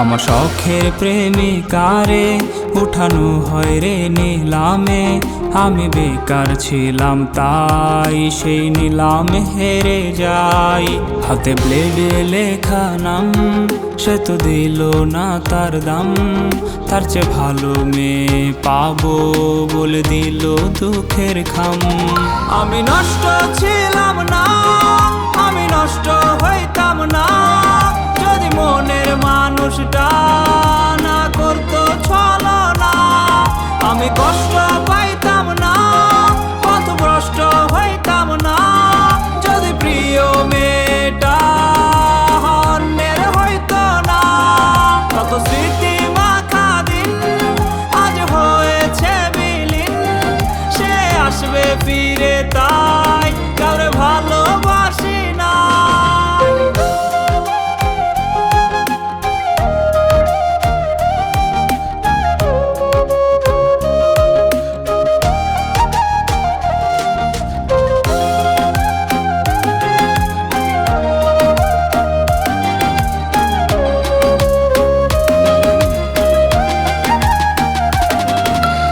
আমার শখের প্রেমিকারে উঠানো হয় রে নিলামে। আমি বেকার ছিলাম তাই সেই নিলাম হেরে যাই। হাতে ব্লেডে লেখা নাম, সে তো দিল না তার দাম। তার চেয়ে ভালো মেয়ে পাবো বলে দিল দুঃখের খাম। আমি নষ্ট ছিলাম ফিরে তাই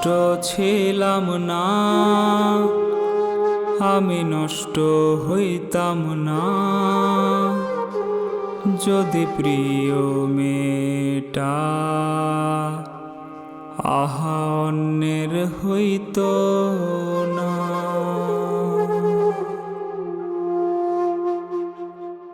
নষ্ট ছিলাম না আমি নষ্ট হইতাম না। যদি প্রিয় মেটা আহা অন্যের হইত না